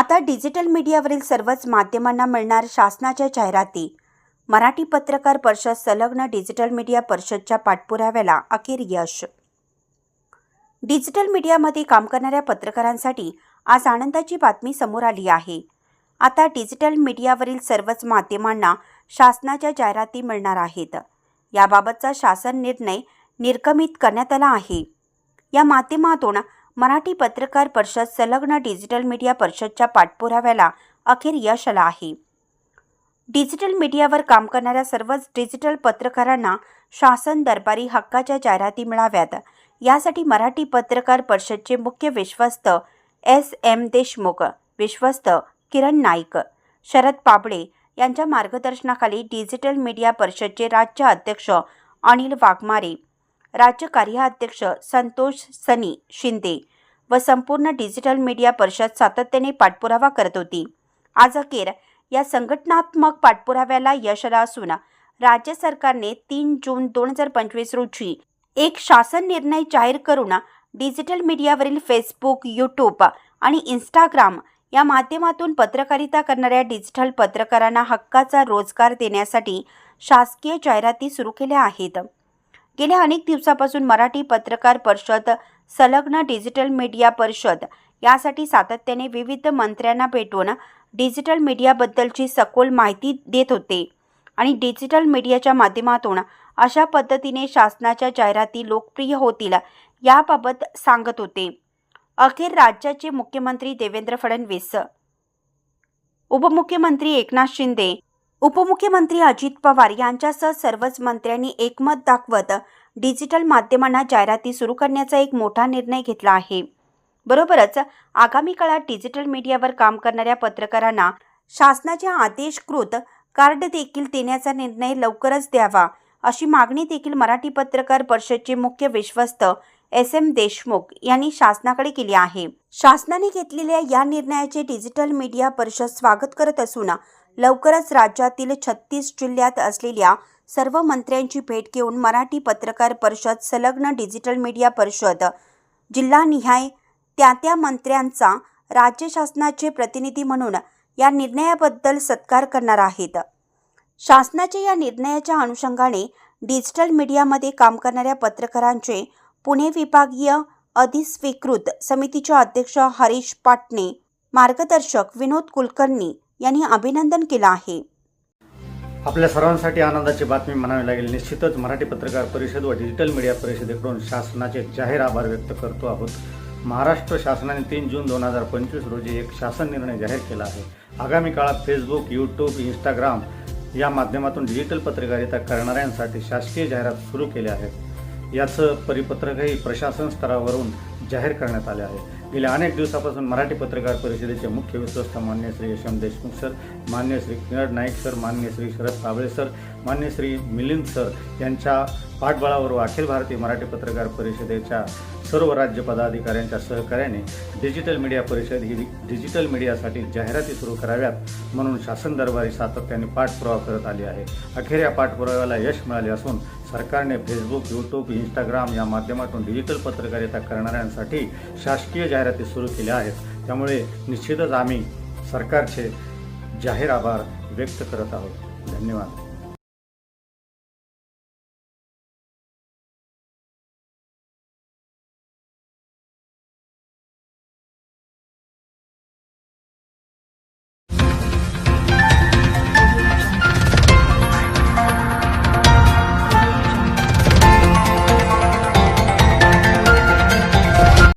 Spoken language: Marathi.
आता डिजिटल मीडियावरील सर्वच माध्यमांना मिळणार शासनाच्या जाहिराती. मराठी पत्रकार परिषद संलग्न डिजिटल मीडिया परिषदच्या पाठपुराव्याला अखेर यश. डिजिटल मीडियामध्ये काम करणाऱ्या पत्रकारांसाठी आज आनंदाची बातमी समोर आली आहे. आता डिजिटल मीडियावरील सर्वच माध्यमांना शासनाच्या जाहिराती मिळणार आहेत. याबाबतचा शासन निर्णय निर्गमित करण्यात आला आहे. या माध्यमातून मराठी पत्रकार परिषद संलग्न डिजिटल मीडिया परिषदच्या पाठपुराव्याला अखेर यश आलं आहे. डिजिटल मीडियावर काम करणाऱ्या सर्वच डिजिटल पत्रकारांना शासन दरबारी हक्काच्या जाहिराती मिळाव्यात. यासाठी मराठी पत्रकार परिषदचे मुख्य विश्वस्त एस. एम. देशमुख विश्वस्त किरण नाईक शरद पाबळे यांच्या मार्गदर्शनाखाली डिजिटल मीडिया परिषदचे राज्य अध्यक्ष अनिल वाघमारे राज्य कार्याध्यक्ष संतोष सनी शिंदे व संपूर्ण डिजिटल मीडिया परिषद सातत्याने पाठपुरावा करत होती. आज अखेर या संघटनात्मक पाठपुराव्याला यश आलं असून राज्य सरकारने तीन जून दोन हजार पंचवीस रोजी एक शासन निर्णय जाहीर करून डिजिटल मीडियावरील फेसबुक यूट्यूब आणि इंस्टाग्राम या माध्यमातून पत्रकारिता करणाऱ्या डिजिटल पत्रकारांना हक्काचा रोजगार देण्यासाठी शासकीय जाहिराती सुरू केल्या आहेत. गेल्या अनेक दिवसापासून मराठी पत्रकार परिषद संलग्न डिजिटल मीडिया परिषद यासाठी सातत्याने विविध मंत्र्यांना भेटून डिजिटल मीडियाबद्दलची सखोल माहिती देत होते आणि डिजिटल मीडियाच्या माध्यमातून अशा पद्धतीने शासनाच्या जाहिराती लोकप्रिय होतील याबाबत सांगत होते. अखेर राज्याचे मुख्यमंत्री देवेंद्र फडणवीस उपमुख्यमंत्री एकनाथ शिंदे उपमुख्यमंत्री अजित पवार यांच्यासह सर्वच मंत्र्यांनी एकमत दाखवत डिजिटल माध्यमांना जाहिराती सुरू करण्याचा एक मोठा निर्णय घेतला आहे. बरोबरच आगामी काळात डिजिटल मीडियावर काम करणाऱ्या पत्रकारांना शासनाच्या आदेशकृत कार्ड देखील देण्याचा निर्णय लवकरच द्यावा अशी मागणी देखील मराठी पत्रकार परिषदचे मुख्य विश्वस्त एस एम देशमुख यांनी शासनाकडे केली आहे. शासनाने घेतलेल्या या निर्णयाचे डिजिटल मीडिया परिषद स्वागत करत असून लवकरच राज्यातील छत्तीस जिल्ह्यात असलेल्या सर्व मंत्र्यांची भेट घेऊन मराठी पत्रकार परिषद संलग्न डिजिटल मीडिया परिषद जिल्हानिहाय त्या त्या मंत्र्यांचा राज्य शासनाचे प्रतिनिधी म्हणून या निर्णयाबद्दल सत्कार करणार आहेत. शासनाच्या या निर्णयाच्या अनुषंगाने डिजिटल मीडियामध्ये काम करणाऱ्या पत्रकारांचे पुणे विभागीय अधिस्वीकृत समितीच्या अध्यक्ष हरीश पाटणे मार्गदर्शक विनोद कुलकर्णी यांनी अभिनंदन केलं आहे. आपल्या सर्वांसाठी आनंदाची बातमी म्हणावी लागेल. निश्चितच मराठी पत्रकार परिषद व डिजिटल मीडिया परिषदेकडून शासनाचे जाहीर आभार व्यक्त करतो आहोत. महाराष्ट्र शासनाने तीन जून दोन हजार पंचवीस रोजी एक शासन निर्णय जाहीर केला आहे. आगामी काळात फेसबुक यूट्यूब इंस्टाग्राम या माध्यमातून डिजिटल पत्रकारिता करणाऱ्यांसाठी शासकीय जाहिरात सुरू केल्या आहेत. याचं परिपत्रकही प्रशासन स्तरावरून जाहीर करण्यात आले आहे. गेल्या अनेक दिवसापासून मराठी पत्रकार परिषदेचे मुख्य विश्वस्त मान्य श्री यशवंत देशमुख सर मान्य श्री किरण नाईक सर मान्य श्री शरद काबळे सर मान्य श्री मिलिंद सर यांच्या पाठबळावर व अखिल भारतीय मराठी पत्रकार परिषदेच्या सर्व राज्य पदाधिकाऱ्यांच्या सहकार्याने डिजिटल मीडिया परिषद ही डिजिटल मीडियासाठी जाहिराती सुरू कराव्यात म्हणून शासन दरबारी सातत्याने पाठपुरावा करत आली आहे. अखेर या पाठपुराव्याला यश मिळाले असून सरकारने फेसबुक यूट्यूब इंस्टाग्राम या माध्यमातून डिजिटल पत्रकारिता करणाऱ्यांसाठी शासकीय जाहिराती सुरू केल्या आहेत. त्यामुळे निश्चितच आम्ही सरकारचे जाहीर आभार व्यक्त करत आहोत. धन्यवाद.